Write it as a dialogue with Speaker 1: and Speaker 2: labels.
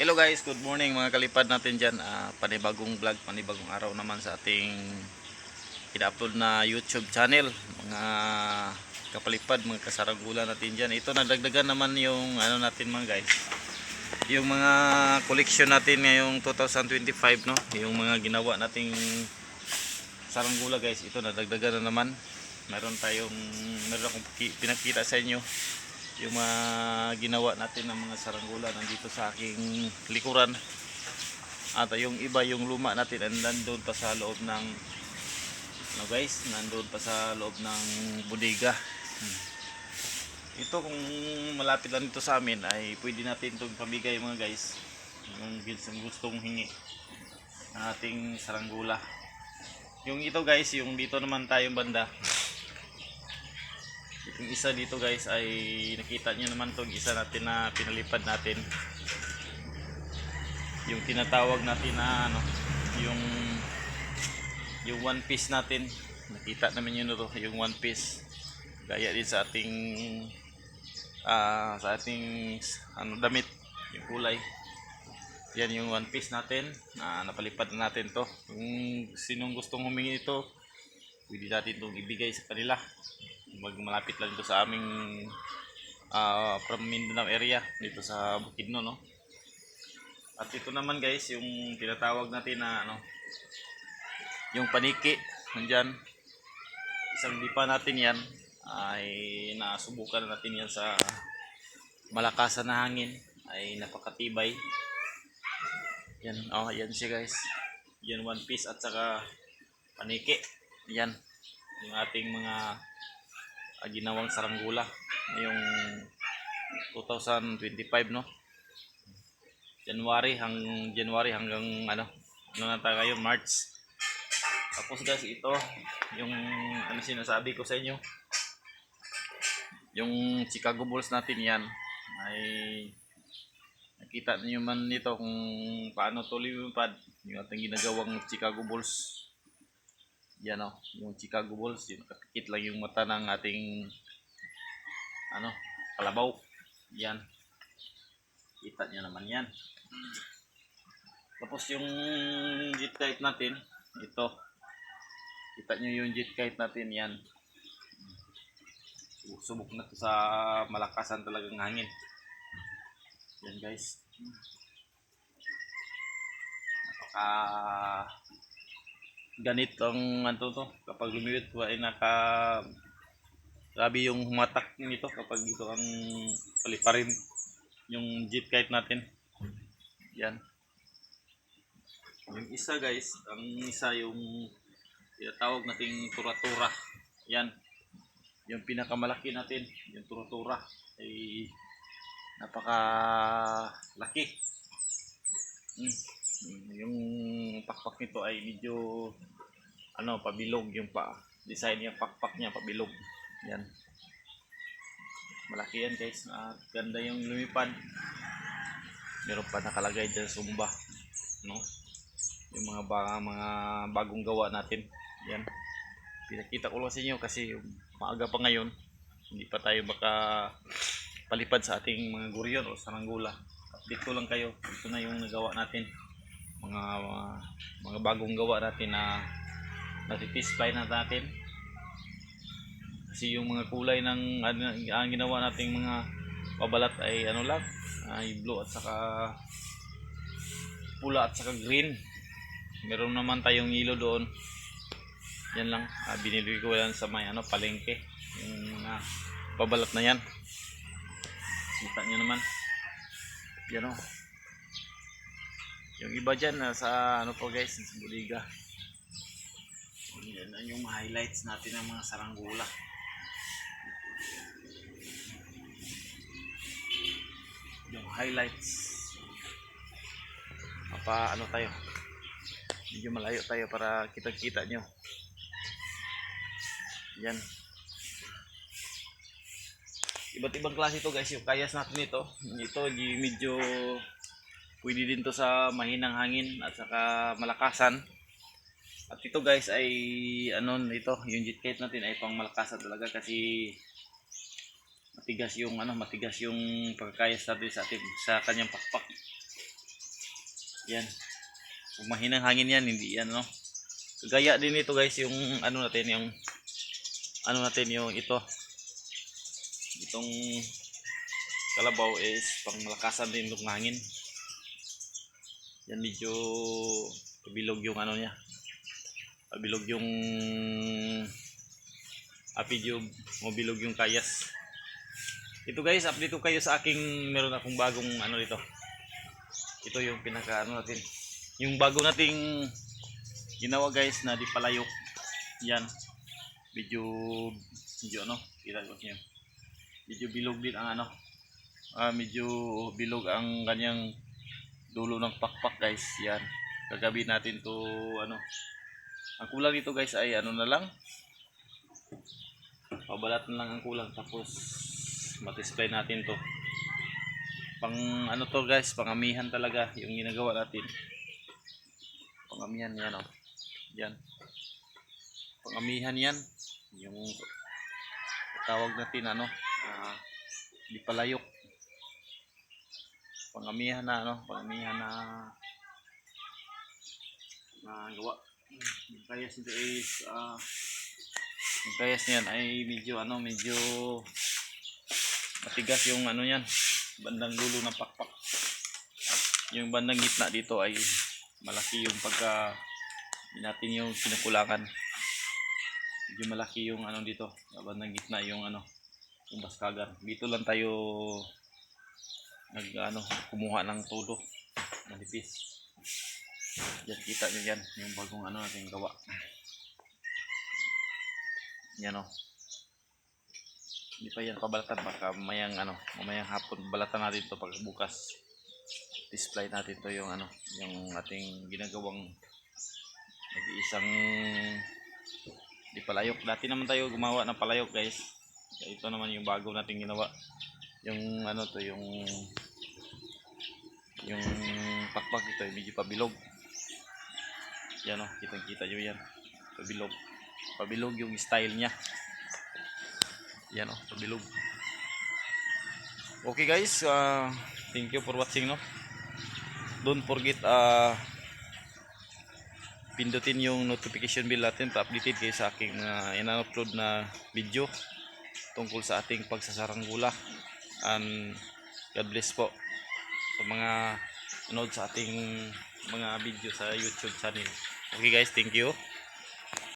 Speaker 1: Hello guys, good morning mga kalipad natin dyan. Ah, panibagong vlog, panibagong araw naman sa ating ina-upload na YouTube channel. Mga kapalipad, mga kasaranggulan natin dyan. Ito nagdagdagan naman yung ano natin mga guys. Yung mga collection natin ngayong 2025 no. Yung mga ginawa nating saranggula guys. Ito nadagdagan na naman. Meron tayong meron akong ki- pinakita sa inyo yung mga ginawa natin ng mga saranggula nandito sa aking likuran. At yung iba yung luma natin and nandun pa sa loob ng no guys nandun pa sa loob ng bodega. Hmm. ito kung malapit lang dito sa amin ay pwede natin itong pamigay mga guys yung gustong hingi ng ating saranggula yung ito guys yung dito naman tayong banda yung isa dito guys ay nakita nyo naman tong isa natin na pinalipad natin. Yung tinatawag natin na ano yung yung one piece natin. Nakita naman yun to yung one piece. Gaya din sa ating ah sa ating ano damit yung kulay. Yan yung one piece natin na napalipad na natin to. Kung sinong gustong humingi ito pwede natin itong ibigay sa kanila malapit lang dito sa aming ah, from Mindanao area dito sa Bukidnon no? At ito naman guys yung tinatawag natin na ano yung paniki nandyan. Isang lipa natin yan ay nasubukan na natin yan sa malakasan na hangin ay napakatibay. Yan oh yan siya guys. Yan one piece at saka paniki. Yan yung ating mga ginawang saranggula ngayong 2025 no? January hang January hanggang ano ano na tayo March. Tapos guys ito yung ano sinasabi ko sa inyo yung Chicago Bulls natin yan. Ay nakita niyo man nito kung paano to lumipad yung ating ginagawang Chicago Bulls yan o, yung Chicago Bulls, yung nakapikit lang yung mata ng ating ano, kalabaw. Yan. Kita niyo naman yan. Tapos yung jet kite natin, ito. Kita niyo yung jet kite natin, yan. Subok na to sa malakasan talagang hangin. Yan guys. Napaka ganit ang ano to kapag lumiwit po ay naka grabe yung humatak nito kapag ito ang paliparin yung jet kite natin. Yan. Yung isa guys ang isa yung tinatawag nating tura-tura. Yan. Yung pinakamalaki natin yung tura-tura ay napaka laki mm. Yung pakpak nito ay medyo ano pabilog yung pa. Design yung pakpak niya pabilog. Yan. Malaki yan guys. At ganda yung lumipad. Meron pa nakalagay dyan sumba no? Yung mga ba, mga bagong gawa natin. Yan. Pinakita ko lang sa inyo kasi maaga pa ngayon. Hindi pa tayo baka palipad sa ating mga guryon o saranggula update ko lang kayo. Ito na yung nagawa natin mga mga, mga bagong gawa natin na natitisplay na natin. Kasi yung mga kulay ng ano, ang ginawa nating mga pabalat ay ano lang ay blue at saka pula at saka green. Meron naman tayong yellow doon. Yan lang. Ah, binili ko yan sa may ano palengke. Yung mga pabalat na yan. Kita nyo naman. Yan o yung iba dyan nasa ano po guys sa buliga. Yan ang yung highlights natin ng mga saranggula yung highlights. Mapa ano tayo? Medyo malayo tayo para kita kita nyo. Yan. Iba't ibang klase ito guys yung kayas natin ito. Ito di medyo pwede din to sa mahinang hangin at saka malakasan at ito guys ay ano ito yung jet kite natin ay pang malakasan talaga kasi matigas yung ano matigas yung pagkakayas natin sa ating sa kanyang pakpak Yan. Kung mahinang hangin yan, hindi yan, no? Kagaya din ito guys, yung ano natin, yung ano natin yung ito. Itong kalabaw is pang malakasan din ng hangin. Yan medyo bilog yung ano niya. Bilog yung apid yung mabilog yung kayas. Ito guys, update ko kayo sa aking meron akong bagong ano dito. Ito yung pinaka ano natin. Yung bago nating ginawa guys na di palayok. Yan. Medyo medyo ano, kita ko niyo. Medyo bilog din ang ano. Ah, medyo bilog ang kanyang dulo ng pakpak guys. Yan. Kagabi natin to ano. Ang kulang dito guys ay ano na lang. Pabalat na lang ang kulang tapos matisplay natin to. Pang ano to guys, pangamihan talaga yung ginagawa natin. Pangamihan yan oh. Yan. Pangamihan yan. Yung tawag natin ano, ah, di palayok. Pangamihan na ano, pangamihan na na gawa. Yung kayas nito is ah yung kayas niyan ay medyo ano, medyo matigas yung ano yan, bandang dulo ng pakpak. Yung bandang gitna dito ay malaki yung pagka natin yung kinukulangan. Medyo malaki yung ano dito, bandang gitna yung ano, yung baskagan. Dito lang tayo nag ano, kumuha ng todo, manipis. Yan kita nyo yan, yung bagong ano natin gawa. Yan o. Hindi pa yan pabalatan baka mamayang ano, mamayang hapon balatan natin to pag bukas. Display natin to yung ano, yung ating ginagawang nag-iisang di palayok. Dati naman tayo gumawa ng palayok, guys. Ito naman yung bago nating ginawa. Yung ano to, yung yung pakpak ito, eh, medyo pabilog. Yan o, kitang kita nyo yan. Pabilog. Pabilog yung style niya. Yan o, pabilog. Okay guys, uh, thank you for watching no. Don't forget uh, pindutin yung notification bell natin para updated kayo sa aking mga ina-upload na video tungkol sa ating pagsasaranggula. And God bless po sa mga nanood sa ating mga video sa YouTube channel. Okay guys, thank you.